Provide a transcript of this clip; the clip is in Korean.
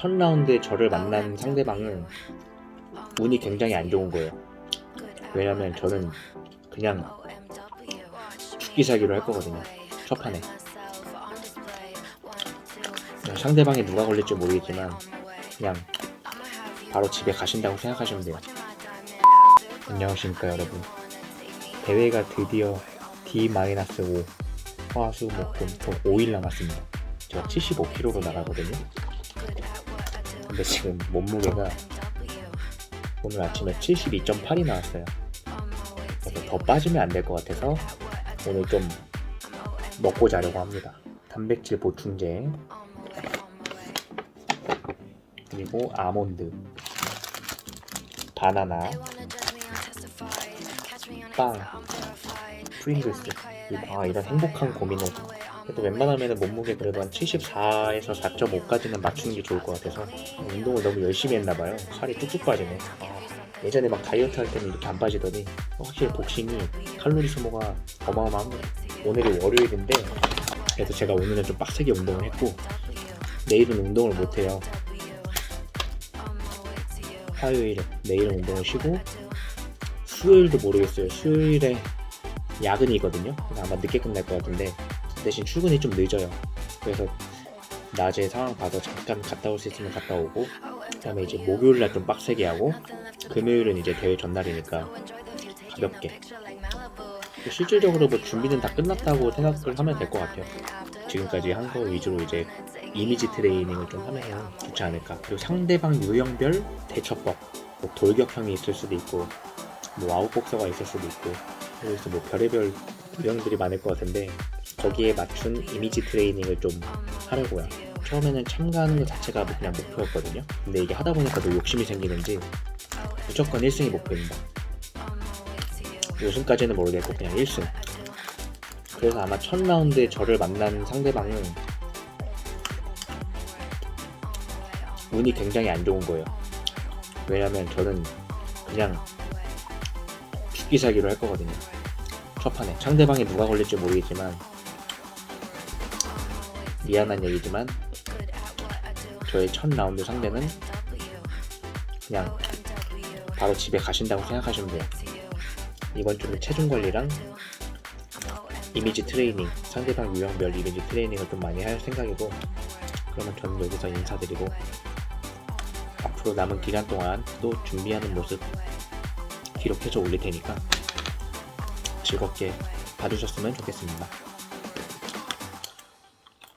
첫 라운드에 저를 만난 상대방은 운이 굉장히 안 좋은 거예요. 왜냐면 저는 그냥 죽기 살기로 할 거거든요. 첫 판에. 상대방이 누가 걸릴지 모르겠지만 그냥 바로 집에 가신다고 생각하시면 돼요. 안녕하십니까 여러분. 대회가 드디어 D-5 화수 목금토 5일 남았습니다. 제가 75kg로 나가거든요. 근데 지금 몸무게가 오늘 아침에 72.8이 나왔어요. 그래서 더 빠지면 안 될 것 같아서 오늘 좀 먹고 자려고 합니다. 단백질 보충제. 그리고 아몬드. 바나나. 빵. 프링글스. 아 이런 행복한 고민을 그래도 웬만하면 몸무게 그래도 한 74에서 4.5까지는 맞추는 게 좋을 것 같아서 운동을 너무 열심히 했나봐요. 살이 뚝뚝 빠지네. 아, 예전에 막 다이어트 할 때는 이렇게 안 빠지더니 확실히 복싱이 칼로리 소모가 어마어마합니다 오늘이 월요일인데 그래서 제가 오늘은 좀 빡세게 운동을 했고 내일은 운동을 못해요. 화요일에 내일은 운동을 쉬고 수요일도 모르겠어요. 수요일에 야근이거든요. 아마 늦게 끝날 것 같은데 대신 출근이 좀 늦어요. 그래서 낮에 상황 봐서 잠깐 갔다 올 수 있으면 갔다 오고 그 다음에 이제 목요일 날 좀 빡세게 하고 금요일은 이제 대회 전날이니까 가볍게. 실질적으로 뭐 준비는 다 끝났다고 생각을 하면 될 것 같아요. 지금까지 한거 위주로 이제 이미지 트레이닝을 좀 하면 좋지 않을까. 그리고 상대방 유형별 대처법 뭐 돌격형이 있을 수도 있고 뭐 아웃복서가 있을 수도 있고 그래서 뭐 별의별 유형들이 많을 것 같은데 거기에 맞춘 이미지 트레이닝을 좀 하려고요. 처음에는 참가하는 것 자체가 그냥 목표였거든요. 근데 이게 하다 보니까 더 욕심이 생기는지 무조건 1승이 목표입니다. 우승까지는 모르겠고 그냥 1승 그래서 아마 첫 라운드에 저를 만난 상대방은 운이 굉장히 안 좋은 거예요. 왜냐면 저는 그냥 죽기 살기로 할 거거든요. 첫 판에. 상대방이 누가 걸릴지 모르겠지만 미안한 얘기지만 저의 첫 라운드 상대는 그냥 바로 집에 가신다고 생각하시면 돼요 이번 주는 체중 관리랑 이미지 트레이닝 상대방 유형별 이미지 트레이닝을 좀 많이 할 생각이고 그러면 저는 여기서 인사드리고 앞으로 남은 기간 동안 또 준비하는 모습 기록해서 올릴 테니까 즐겁게 봐주셨으면 좋겠습니다.